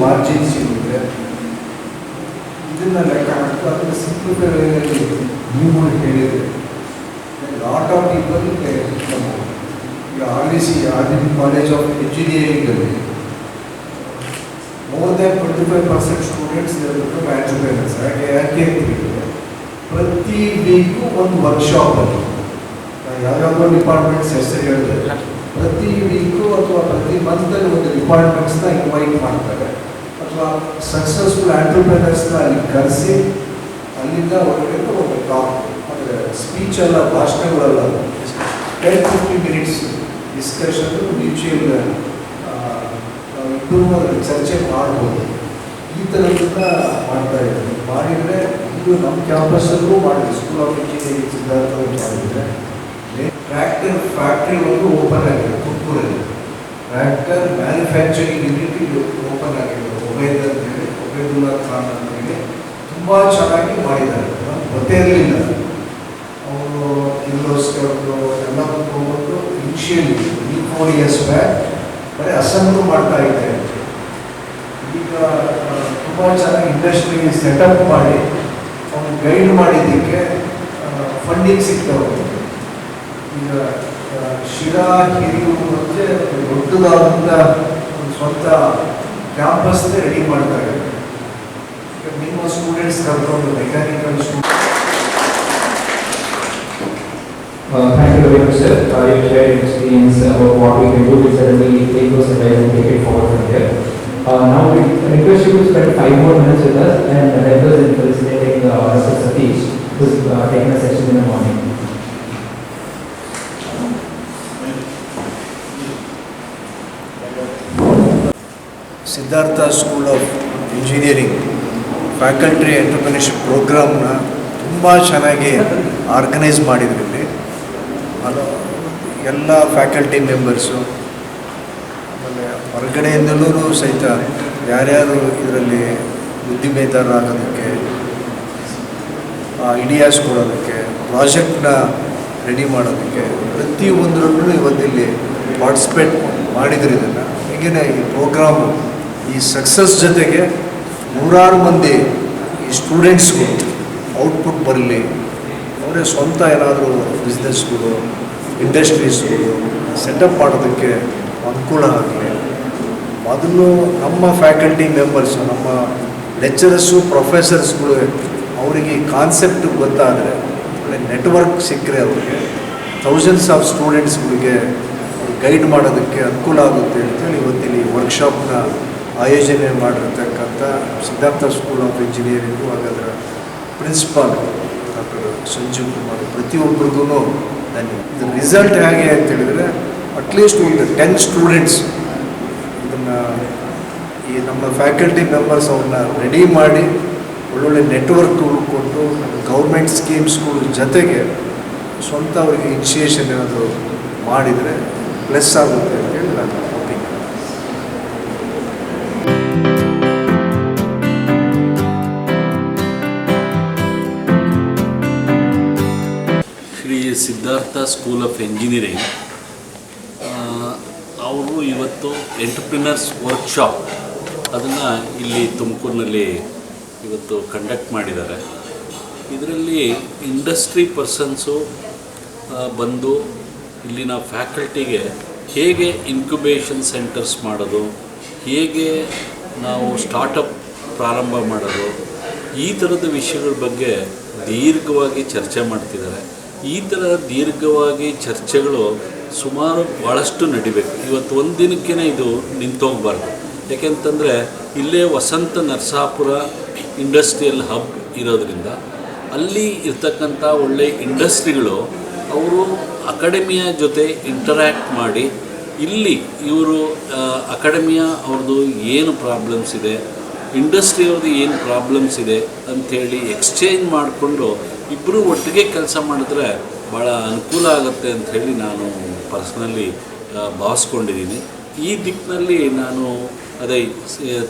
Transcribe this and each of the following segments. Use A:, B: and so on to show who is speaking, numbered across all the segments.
A: Margins ಇರುತ್ತೆ ಇದನ್ನ ಲೆಕ್ಕ ಹಾಕಿ ಅದನ್ನು ಸಿಂಪ್ಲಿಫೈ ವೇಯಲ್ಲಿ ನೀವು ಹೇಳಿದರೆ ಲಾಟ್ ಆಫ್ ಪೀಪಲ್ ಈಗ R D C R D college of ಇಂಜಿನಿಯರಿಂಗಲ್ಲಿ more than twenty five percent students entrepreneurs ಯಾಕೆ ಯಾಕೆ ಅಂತ ಹೇಳಿದ್ರೆ ಪ್ರತಿ ವೀಕು ಒಂದು ವರ್ಕ್ಶಾಪಲ್ಲಿ ಯಾವ್ಯಾವ ಡಿಪಾರ್ಟ್ಮೆಂಟ್ಸ್ ಹೆಸರು ಹೇಳಿದ್ರೆ ಪ್ರತಿ ವೀಕು ಅಥವಾ ಪ್ರತಿ ಮಂತಲ್ಲಿ ಒಂದು ಡಿಪಾರ್ಟ್ಮೆಂಟ್ಸ್ನ ಇನ್ವೈಟ್ ಮಾಡ್ತಾರೆ ಅಥವಾ ಸಕ್ಸಸ್ಫುಲ್ ಆಂಟ್ರಪ್ರೈನರ್ಸ್ನ ಅಲ್ಲಿ ಕರೆಸಿ, ಅಲ್ಲಿಂದ ಹೊರಗಡೆ ಒಂದು ಟಾಕ್ ಅಂದರೆ ಸ್ಪೀಚ್ ಅಲ್ಲ, ಭಾಷಣಗಳಲ್ಲ. Ten fifty minutes discussion mutual ಇಬ್ಬರು ಚರ್ಚೆ ಮಾಡ್ಬೋದು. ಈ ಥರದನ್ನ ಮಾಡ್ತಾ ಇದ್ದೀವಿ ಮಾಡಿದರೆ ಇದು ನಮ್ಮ ಕ್ಯಾಂಪಸ್ಸಲ್ಲೂ ಮಾಡಿದೆ. ಸ್ಕೂಲ್ ಆಫ್ ಇಂಜಿನಿಯರಿಂಗ್ ಸಿದ್ಧಾರ್ಥ ಮಾಡಿದರೆ. ಟ್ರ್ಯಾಕ್ಟರ್ ಫ್ಯಾಕ್ಟ್ರಿ ಒಂದು ಓಪನ್ ಆಗಿದೆ, ತುಮಕೂರಲ್ಲಿ. ಟ್ರ್ಯಾಕ್ಟರ್ ಮ್ಯಾನುಫ್ಯಾಕ್ಚರಿಂಗ್ ಯೂನಿಟ್ ಓಪನ್ ಆಗಿದೆ ಒಬೇದ್ ಅಂತೇಳಿ ಒಬೇದುಲ್ಲಾ ಖಾನ್ ಅಂತೇಳಿ ತುಂಬ ಚೆನ್ನಾಗಿ ಮಾಡಿದ್ದಾರೆ. ಗೊತ್ತೇ ಇರಲಿಲ್ಲ. ಅವರು ಕಿರ್ಲೋಸ್ಕರ್ ಎಲ್ಲ ಹೋಗ್ಬಿಟ್ಟು ಇನ್ಶಿಯಲ್ ಈ ಫೋರ್ ಇಯರ್ಸ್ ಬ್ಯಾಕ್ ಬರೀ ಅಸೆಂಬ್ಲ್ ಮಾಡ್ತಾ ಇದ್ದೆ ಈಗ ತುಂಬ ಚೆನ್ನಾಗಿ ಇಂಡಸ್ಟ್ರಿ ಸೆಟಪ್ ಮಾಡಿ ಅವ್ನು ಗೈಡ್ ಮಾಡಿದ್ದಕ್ಕೆ ಫಂಡಿಂಗ್ ಸಿಗ್ತವೆ. ಈಗ ಶಿರಾ ಹಿರಿಯೂರು ಮತ್ತೆ ದೊಡ್ಡದಾದಂಥ ಒಂದು ಸ್ವಂತ ಕ್ಯಾಂಪಸ್ನೇ ರೆಡಿ ಮಾಡ್ತಾರೆ ನಿಮ್ಮ ಸ್ಟೂಡೆಂಟ್ಸ್ ಕರ್ಕೊಂಡು mechanical student
B: Uh, Thank you very much, sir. Uh, You shared your experience about what we can do. We certainly take those advice and take it forward from here. Uh, Now, we request you to spend five more minutes with us and help us in felicitating uh, Mr. Satish, who's uh, taken a session in the morning.
A: Siddhartha school of engineering faculty entrepreneurship ಪ್ರೋಗ್ರಾಮ್ನ ತುಂಬ ಚೆನ್ನಾಗಿ organise ಮಾಡಿದ್ರಲ್ಲಿ ಅದು ಎಲ್ಲ faculty members ಆಮೇಲೆ ಹೊರಗಡೆಯಿಂದಲೂ ಸಹಿತ ಯಾರ್ಯಾರು ಇದರಲ್ಲಿ ಬುದ್ಧಿಮೇತರಾಗೋದಕ್ಕೆ ideas ಕೊಡೋದಕ್ಕೆ ಪ್ರಾಜೆಕ್ಟ್ನ ready ಮಾಡೋದಕ್ಕೆ ಪ್ರತಿಯೊಂದರಲ್ಲೂ ಇವತ್ತಿಲ್ಲಿ ಪಾರ್ಟಿಸಿಪೇಟ್ ಮಾಡಿದ್ರು ಇದನ್ನು. ಹೀಗೆ ಈ ಪ್ರೋಗ್ರಾಮು ಈ ಸಕ್ಸಸ್ ಜೊತೆಗೆ ನೂರಾರು ಮಂದಿ ಈ ಸ್ಟೂಡೆಂಟ್ಸ್ಗಳು ಔಟ್ಪುಟ್ ಬರಲಿ. ಅವರೇ ಸ್ವಂತ ಏನಾದರೂ ಬಿಸ್ನೆಸ್ಗಳು ಇಂಡಸ್ಟ್ರೀಸ್ಗಳು ಸೆಟಪ್ ಮಾಡೋದಕ್ಕೆ ಅನುಕೂಲ ಆಗಲಿ. ಅದನ್ನು ನಮ್ಮ ಫ್ಯಾಕಲ್ಟಿ ಮೆಂಬರ್ಸು ನಮ್ಮ ಲೆಕ್ಚರರ್ಸು ಪ್ರೊಫೆಸರ್ಸ್ಗಳು ಅವರಿಗೆ ಈ ಕಾನ್ಸೆಪ್ಟ್ ಗೊತ್ತಾದರೆ, ಒಳ್ಳೆ ನೆಟ್ವರ್ಕ್ ಸಿಕ್ಕರೆ ಅವ್ರಿಗೆ ಥೌಸಂಡ್ಸ್ ಆಫ್ ಸ್ಟೂಡೆಂಟ್ಸ್ಗಳಿಗೆ ಗೈಡ್ ಮಾಡೋದಕ್ಕೆ ಅನುಕೂಲ ಆಗುತ್ತೆ ಅಂತೇಳಿ ಇವತ್ತಿನ ಈ ವರ್ಕ್ಶಾಪ್ನ ಆಯೋಜನೆ ಮಾಡಿರ್ತಕ್ಕಂಥ ಸಿದ್ಧಾರ್ಥ ಸ್ಕೂಲ್ ಆಫ್ ಇಂಜಿನಿಯರಿಂಗು ಹಾಗಾದ್ರೆ ಪ್ರಿನ್ಸಿಪಾಲ್ ಡಾಕ್ಟರ್ ಸಂಜೀವ್ ಕುಮಾರ್ ಪ್ರತಿಯೊಬ್ಬರಿಗೂ ಧನ್ಯವಾದ. ಇದು ರಿಸಲ್ಟ್ ಹೇಗೆ ಅಂತ ಹೇಳಿದರೆ ಅಟ್ಲೀಸ್ಟ್ ಒಂದು ಟೆನ್ ಸ್ಟೂಡೆಂಟ್ಸ್ ಇದನ್ನು ಈ ನಮ್ಮ ಫ್ಯಾಕಲ್ಟಿ ಮೆಂಬರ್ಸ್ ಅವ್ರನ್ನ ರೆಡಿ ಮಾಡಿ, ಒಳ್ಳೊಳ್ಳೆ ನೆಟ್ವರ್ಕ್ ಕೊಟ್ಟು ಗೌರ್ಮೆಂಟ್ ಸ್ಕೀಮ್ಸ್ಗಳ ಜೊತೆಗೆ ಸ್ವಂತ ಅವರಿಗೆ ಇನಿಷಿಯೇಷನ್ ಏನಾದರೂ ಮಾಡಿದರೆ ಪ್ಲಸ್ ಆಗುತ್ತೆ ಅಂತೇಳಿ ನಾನು
C: ಸಿದ್ಧಾರ್ಥ ಸ್ಕೂಲ್ ಆಫ್ ಎಂಜಿನಿಯರಿಂಗ್ ಅವರು ಇವತ್ತು ಎಂಟರ್ಪ್ರಿನರ್ಸ್ ವರ್ಕ್ಶಾಪ್ ಅದನ್ನು ಇಲ್ಲಿ ತುಮಕೂರಿನಲ್ಲಿ ಇವತ್ತು ಕಂಡಕ್ಟ್ ಮಾಡಿದ್ದಾರೆ. ಇದರಲ್ಲಿ ಇಂಡಸ್ಟ್ರಿ ಪರ್ಸನ್ಸು ಬಂದು ಇಲ್ಲಿನ ಫ್ಯಾಕಲ್ಟಿಗೆ ಹೇಗೆ ಇನ್ಕ್ಯುಬೇಷನ್ ಸೆಂಟರ್ಸ್ ಮಾಡೋದು, ಹೇಗೆ ನಾವು ಸ್ಟಾರ್ಟಪ್ ಪ್ರಾರಂಭ ಮಾಡೋದು, ಈ ಥರದ ವಿಷಯಗಳ ಬಗ್ಗೆ ದೀರ್ಘವಾಗಿ ಚರ್ಚೆ ಮಾಡ್ತಿದ್ದಾರೆ. ಈ ಥರ ದೀರ್ಘವಾಗಿ ಚರ್ಚೆಗಳು ಸುಮಾರು ಭಾಳಷ್ಟು ನಡಿಬೇಕು. ಇವತ್ತು ಒಂದು ದಿನಕ್ಕೇ ಇದು ನಿಂತೋಗ್ಬಾರ್ದು. ಯಾಕೆಂತಂದರೆ, ಇಲ್ಲೇ ವಸಂತ ನರಸಾಪುರ ಇಂಡಸ್ಟ್ರಿಯಲ್ ಹಬ್ ಇರೋದ್ರಿಂದ ಅಲ್ಲಿ ಇರ್ತಕ್ಕಂಥ ಒಳ್ಳೆ ಇಂಡಸ್ಟ್ರಿಗಳು ಅವರು ಅಕಾಡೆಮಿಯ ಜೊತೆ ಇಂಟರ್ಯಾಕ್ಟ್ ಮಾಡಿ ಇಲ್ಲಿ ಇವರು ಅಕಾಡೆಮಿಯ ಅವ್ರದ್ದು ಏನು ಪ್ರಾಬ್ಲಮ್ಸ್ ಇದೆ, ಇಂಡಸ್ಟ್ರಿ ಅವ್ರದ್ದು ಏನು ಪ್ರಾಬ್ಲಮ್ಸ್ ಇದೆ ಅಂಥೇಳಿ ಎಕ್ಸ್ಚೇಂಜ್ ಮಾಡಿಕೊಂಡು ಇಬ್ಬರು ಒಟ್ಟಿಗೆ ಕೆಲಸ ಮಾಡಿದ್ರೆ ಭಾಳ ಅನುಕೂಲ ಆಗುತ್ತೆ ಅಂತ ಹೇಳಿ ನಾನು ಪರ್ಸ್ನಲಿ ಭಾವಿಸ್ಕೊಂಡಿದ್ದೀನಿ. ಈ ದಿಕ್ಕಿನಲ್ಲಿ ನಾನು ಅದೇ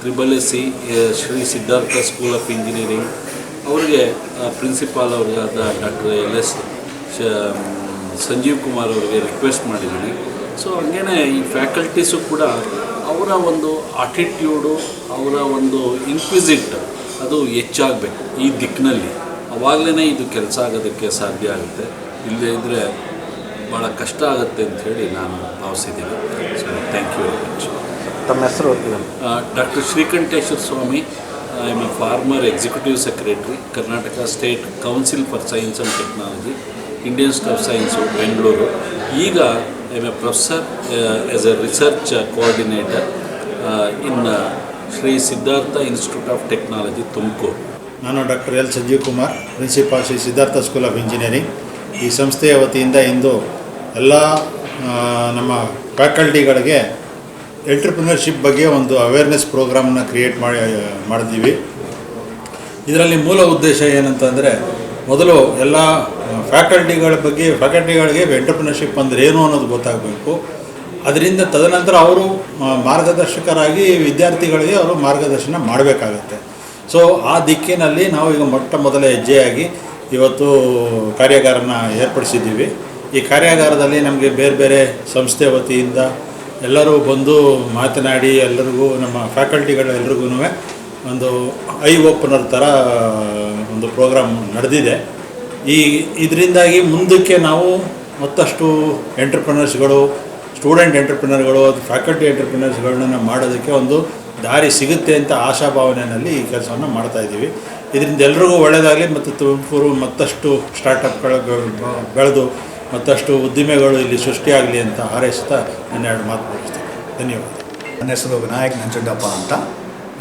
C: triple S C Shri Siddhartha school of engineering ಅವರಿಗೆ principal ಅವ್ರಿಗಾದ doctor L S Sanjeev Kumar ಅವರಿಗೆ ರಿಕ್ವೆಸ್ಟ್ ಮಾಡಿದ್ದೀನಿ. ಸೊ ಹಂಗೇ ಈ ಫ್ಯಾಕಲ್ಟೀಸು ಕೂಡ ಅವರ ಒಂದು ಆಟಿಟ್ಯೂಡು ಅವರ ಒಂದು ಇನ್ಕ್ವಿಸಿಟ್ ಅದು ಹೆಚ್ಚಾಗಬೇಕು ಈ ದಿಕ್ಕಿನಲ್ಲಿ ಅವಾಗಲೇ ಇದು ಕೆಲಸ ಆಗೋದಕ್ಕೆ ಸಾಧ್ಯ ಆಗುತ್ತೆ. ಇಲ್ಲದೇ ಇದ್ದರೆ ಭಾಳ ಕಷ್ಟ ಆಗುತ್ತೆ ಅಂತ ಹೇಳಿ ನಾನು ಭಾವಿಸಿದ್ದೀನಿ. So thank you very much
D: ತಮ್ಮ ಹೆಸರು
C: doctor Srikanteshwara Swamy. I am a former executive secretary Karnataka state council for science and technology Indian of science Bengaluru ಈಗ I am a professor as a research coordinator in Shri Siddhartha institute of technology Tumakuru
E: ನಾನು doctor L Sanjeev Kumar principal Shri Siddhartha school of engineering ಈ ಸಂಸ್ಥೆಯ ವತಿಯಿಂದ ಇಂದು ಎಲ್ಲ ನಮ್ಮ ಫ್ಯಾಕಲ್ಟಿಗಳಿಗೆ entrepreneurship ಬಗ್ಗೆ ಒಂದು awareness ಪ್ರೋಗ್ರಾಮನ್ನ create ಮಾಡಿ ಮಾಡಿದ್ದೀವಿ. ಇದರಲ್ಲಿ ಮೂಲ ಉದ್ದೇಶ ಏನಂತಂದರೆ, ಮೊದಲು ಎಲ್ಲ ಫ್ಯಾಕಲ್ಟಿಗಳ ಬಗ್ಗೆ, ಫ್ಯಾಕಲ್ಟಿಗಳಿಗೆ ಎಂಟ್ರಪ್ರಿನರ್ಶಿಪ್ ಅಂದರೆ ಏನು ಅನ್ನೋದು ಗೊತ್ತಾಗಬೇಕು. ಅದರಿಂದ ತದನಂತರ ಅವರು ಮಾರ್ಗದರ್ಶಕರಾಗಿ ವಿದ್ಯಾರ್ಥಿಗಳಿಗೆ ಅವರು ಮಾರ್ಗದರ್ಶನ ಮಾಡಬೇಕಾಗತ್ತೆ. ಸೊ ಆ ದಿಕ್ಕಿನಲ್ಲಿ ನಾವು ಈಗ ಮೊಟ್ಟ ಮೊದಲ ಹೆಜ್ಜೆಯಾಗಿ ಇವತ್ತು ಕಾರ್ಯಾಗಾರನ ಏರ್ಪಡಿಸಿದ್ದೀವಿ. ಈ ಕಾರ್ಯಾಗಾರದಲ್ಲಿ ನಮಗೆ ಬೇರೆ ಬೇರೆ ಸಂಸ್ಥೆ ವತಿಯಿಂದ ಎಲ್ಲರೂ ಬಂದು ಮಾತನಾಡಿ, ಎಲ್ಲರಿಗೂ ನಮ್ಮ ಫ್ಯಾಕಲ್ಟಿಗಳೆಲ್ರಿಗೂ ಒಂದು ಐ ಓಪನರ್ ಥರ, ಒಂದು ಪ್ರೋಗ್ರಾಮ್ ನಡೆದಿದೆ. ಈ ಇದರಿಂದಾಗಿ ಮುಂದಕ್ಕೆ ನಾವು ಮತ್ತಷ್ಟು ಎಂಟರ್ಪ್ರಿನರ್ಸ್ಗಳು, ಸ್ಟೂಡೆಂಟ್ ಎಂಟರ್ಪ್ರಿನರ್ಗಳು, ಫ್ಯಾಕಲ್ಟಿ ಎಂಟರ್ಪ್ರಿನರ್ಸ್ಗಳನ್ನ ಮಾಡೋದಕ್ಕೆ ಒಂದು ದಾರಿ ಸಿಗುತ್ತೆ ಅಂತ ಆಶಾಭಾವನೆಯಲ್ಲಿ ಈ ಕೆಲಸವನ್ನು ಮಾಡ್ತಾ ಇದ್ದೀವಿ. ಇದರಿಂದ ಎಲ್ರಿಗೂ ಒಳ್ಳೆಯದಾಗಲಿ ಮತ್ತು ತುಮಕೂರು ಮತ್ತಷ್ಟು ಸ್ಟಾರ್ಟಪ್ಗಳು ಬೆಳೆದು ಮತ್ತಷ್ಟು ಉದ್ದಿಮೆಗಳು ಇಲ್ಲಿ ಸೃಷ್ಟಿಯಾಗಲಿ ಅಂತ ಹಾರೈಸ್ತಾ ನನ್ನ ಎರಡು ಮಾತು ಮುಗಿಸ್ತೀನಿ. ಧನ್ಯವಾದ.
F: ನನ್ನ ಹೆಸರು ವಿನಾಯಕ್ ನಂಜುಂಡಪ್ಪ ಅಂತ.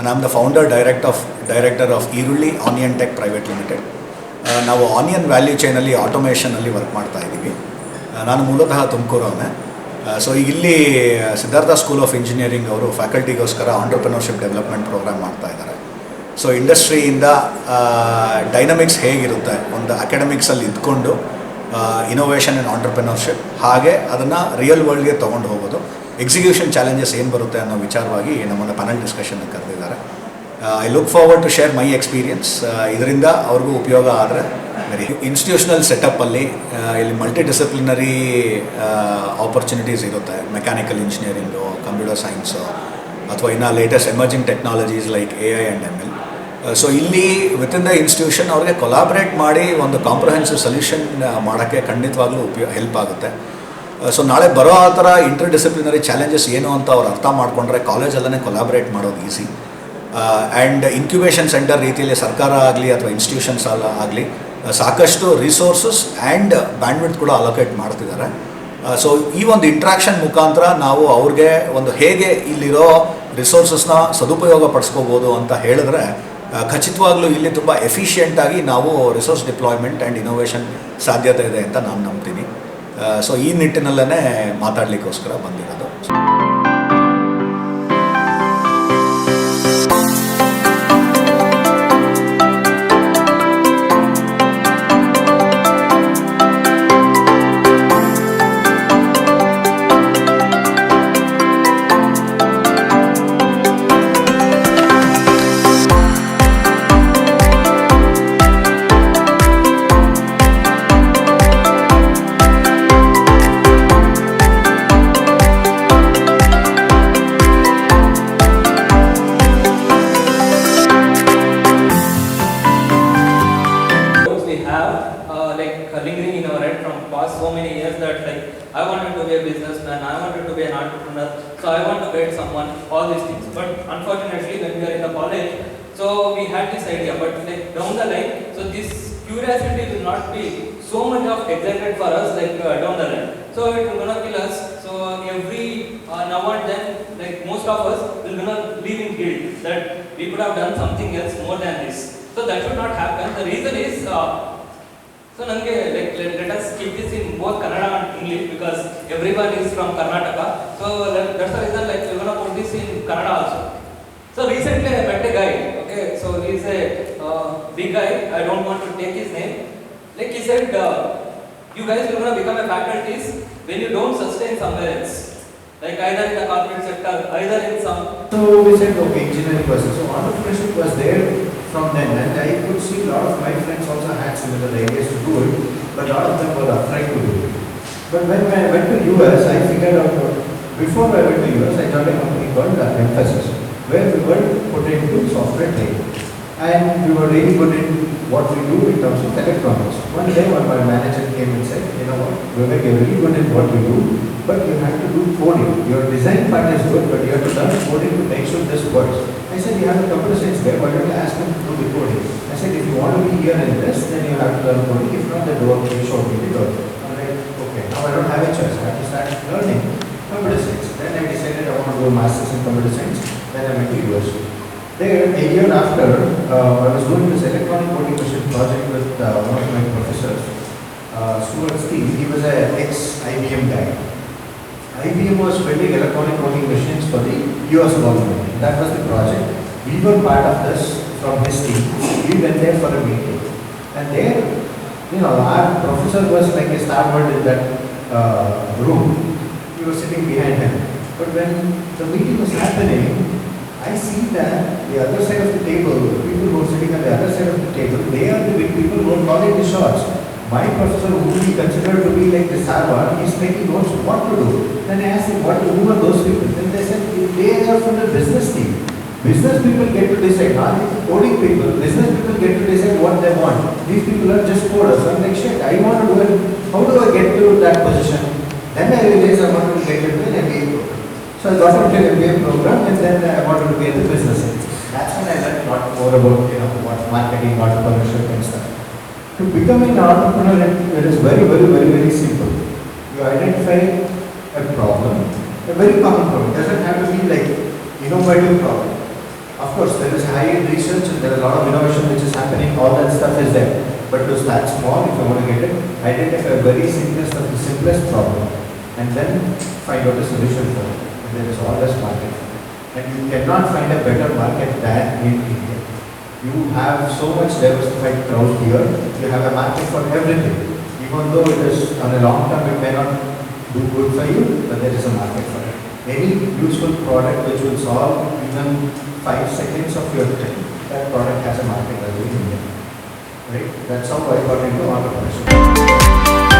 F: ನಾನು the founder direct of director of Eerulli onion tech private limited ನಾವು ಆನಿಯನ್ ವ್ಯಾಲ್ಯೂ ಚೈನಲ್ಲಿ ಆಟೋಮೇಷನಲ್ಲಿ ವರ್ಕ್ ಮಾಡ್ತಾ ಇದ್ದೀವಿ. ಆ, ನಾನು ಮೂಲತಃ ತುಮಕೂರವನೇ ಸೊ ಇಲ್ಲಿ ಸಿದ್ಧಾರ್ಥ ಸ್ಕೂಲ್ ಆಫ್ ಇಂಜಿನಿಯರಿಂಗ್ ಅವರು ಫ್ಯಾಕಲ್ಟಿಗೋಸ್ಕರ ಆಂಟರ್ಪ್ರಿನರ್ಶಿಪ್ ಡೆವಲಪ್ಮೆಂಟ್ ಪ್ರೋಗ್ರಾಮ್ ಮಾಡ್ತಾ ಇದ್ದಾರೆ. ಸೊ ಇಂಡಸ್ಟ್ರಿಯಿಂದ ಡೈನಮಿಕ್ಸ್ ಹೇಗಿರುತ್ತೆ ಒಂದು ಅಕಾಡೆಮಿಕ್ಸಲ್ಲಿ ಇದ್ಕೊಂಡು ಇನೋವೇಷನ್ ಆ್ಯಂಡ್ ಆಂಟರ್ಪ್ರಿನರ್ಶಿಪ್ ಹಾಗೆ ಅದನ್ನು ರಿಯಲ್ ವರ್ಲ್ಡ್ಗೆ ತೊಗೊಂಡು ಹೋಗೋದು. ಎಕ್ಸಿಕ್ಯೂಷನ್ ಚಾಲೆಂಜಸ್ ಏನು ಬರುತ್ತೆ ಅನ್ನೋ ವಿಚಾರವಾಗಿ ನಮ್ಮನ್ನು ಪ್ಯಾನಲ್ ಡಿಸ್ಕಷನ್ಗೆ ಕರೆದಿದ್ದಾರೆ. I look forward to share my experience ಇದರಿಂದ ಅವ್ರಿಗೂ ಉಪಯೋಗ ಆದರೆ ವೆರಿ ಇನ್ಸ್ಟಿಟ್ಯೂಷನಲ್ ಸೆಟಪ್ಪಲ್ಲಿ ಇಲ್ಲಿ ಮಲ್ಟಿ ಡಿಸಿಪ್ಲಿನರಿ ಆಪರ್ಚುನಿಟೀಸ್ ಇರುತ್ತೆ. ಮೆಕ್ಯಾನಿಕಲ್ ಇಂಜಿನಿಯರಿಂಗು ಕಂಪ್ಯೂಟರ್ ಸೈನ್ಸು ಅಥವಾ ಇನ್ನು latest emerging technologies like A I and M L so ಇಲ್ಲಿ ವಿತಿನ್ ದ ಇನ್ಸ್ಟಿಟ್ಯೂಷನ್ ಅವ್ರಿಗೆ ಕೊಲಾಬ್ರೇಟ್ ಮಾಡಿ ಒಂದು ಕಾಂಪ್ರಹೆನ್ಸಿವ್ ಸೊಲ್ಯೂಷನ್ ಮಾಡೋಕ್ಕೆ ಖಂಡಿತವಾಗ್ಲೂ ಉಪಯೋಗ ಹೆಲ್ಪ್ ಆಗುತ್ತೆ. ಸೊ ನಾಳೆ ಬರೋ ಆ ಥರ ಇಂಟರ್ ಡಿಸಿಪ್ಲಿನರಿ ಚಾಲೆಂಜಸ್ ಏನು ಅಂತ ಅವ್ರು ಅರ್ಥ ಮಾಡಿಕೊಂಡ್ರೆ ಕಾಲೇಜಲ್ಲೇ ಕೊಲಾಬ್ರೇಟ್ ಮಾಡೋದು ಈಸಿ ಆ್ಯಂಡ್ ಇನ್ಕ್ಯುಬೇಷನ್ ಸೆಂಟರ್ ರೀತಿಯಲ್ಲಿ ಸರ್ಕಾರ ಆಗಲಿ ಅಥವಾ ಇನ್ಸ್ಟಿಟ್ಯೂಷನ್ಸ್ ಅಲ್ಲ ಆಗಲಿ ಸಾಕಷ್ಟು ರಿಸೋರ್ಸಸ್ ಆ್ಯಂಡ್ ಬ್ಯಾಂಡ್ವಿಡ್ ಕೂಡ ಅಲೋಕೇಟ್ ಮಾಡ್ತಿದ್ದಾರೆ. ಸೊ ಈ ಒಂದು ಇಂಟ್ರಾಕ್ಷನ್ ಮುಖಾಂತರ ನಾವು ಅವ್ರಿಗೆ ಒಂದು ಹೇಗೆ ಇಲ್ಲಿರೋ ರಿಸೋರ್ಸಸ್ನ ಸದುಪಯೋಗ ಪಡಿಸ್ಕೋಬೋದು ಅಂತ ಹೇಳಿದ್ರೆ ಆ, ಖಚಿತವಾಗ್ಲೂ ಇಲ್ಲಿ ತುಂಬ ಎಫಿಷಿಯೆಂಟಾಗಿ ನಾವು ರಿಸೋರ್ಸ್ ಡಿಪ್ಲಾಯ್ಮೆಂಟ್ ಆ್ಯಂಡ್ ಇನೋವೇಷನ್ ಸಾಧ್ಯತೆ ಇದೆ ಅಂತ ನಾನು ನಂಬ್ತೀನಿ. ಸೊ ಈ ನಿಟ್ಟಿನಲ್ಲೇ ಮಾತಾಡಲಿಕ್ಕೋಸ್ಕರ ಬಂದಿರೋದು.
G: someone, all these things. But unfortunately, when we are in the college, so we had this idea, but like down the line, so this curiosity will not be so much of exerted for us like uh, down the line. So it will gonna kill us. So every uh, now and then, like most of us, will gonna live in guilt that we could have done something else more than this. So that should not happen. The reason is. Uh, so, like, let, let us keep this in both Kannada and English because everyone is from Karnataka So recently I met a guy. Okay, so he's a uh, big guy. I don't want to take his name. Like he said, uh, you guys are gonna become a faculties when you don't sustain somewhere else. Like either in the corporate sector, either in some
H: So we said, okay, engineering person. So entrepreneurship was there from then, and I could see a lot of my friends also had similar ideas to do it, but a lot of them were afraid to do it. But when I went to US, I figured out, before I went to US, I joined a company called uh, Emphasis, where we were put into software training. And we were really good in what we do in terms of electronics. One day when my manager came and said, you know what, Vivek, you're really good in what we do, but you have to do coding. Your design part is good, but you have to learn coding to make sure this works. I said, you have a computer science guy, why don't you ask him to do the coding? I said, if you want to be here in this, then you have to learn coding, if not, then don't show me the code. I'm like, okay, now I don't have a choice, I have to start learning computer science. Then I decided I want to do a master's in computer science, then I went to university. There, a year after, uh, I was doing this electronic coding machine project with uh, one of my professors, uh, Stuart Steele, he was a ex-IBM guy. IBM was building electronic voting machines for the US government. That was the project. We were part of this from his team. We went there for a meeting. And there, you know, our professor was like a star word in that uh, room. We were sitting behind him. But when the meeting was happening, I see that the other side of the table, the people who are sitting on the other side of the table, they are the big people who are calling the shots. My professor, who we consider to be like the Sarwar, he's taking notes what to do. Then I asked him, what, who are those people? Then they said, they are from the business team. Business people get to decide, not coding people. Business people get to decide what they want. These people are just coders. I'm like, shit, I want to do it. How do I get to that position? Then I realized I wanted to get into an MBA. So I got into MBA program and then I wanted to get into business. That's when I learned a lot more about, you know, what marketing, what entrepreneurship and stuff. To become an entrepreneur, it is very, very, very, very simple. You identify a problem, a very common problem. It doesn't have to be like innovative problem. Of course, there is high-end research and there is a lot of innovation which is happening, all that stuff is there. But to start small, if you want to get it, identify a very simplest of the simplest problem and then find out a solution for it. There is always market. And you cannot find a better market than in India. You have so much diversified crowd here, you have a market for everything. Even though it is on a long term, it may not do good for you, but there is a market for it. Any useful product which will solve even five seconds of your time, that product has a market value in India. Right? That's how I got into entrepreneurship.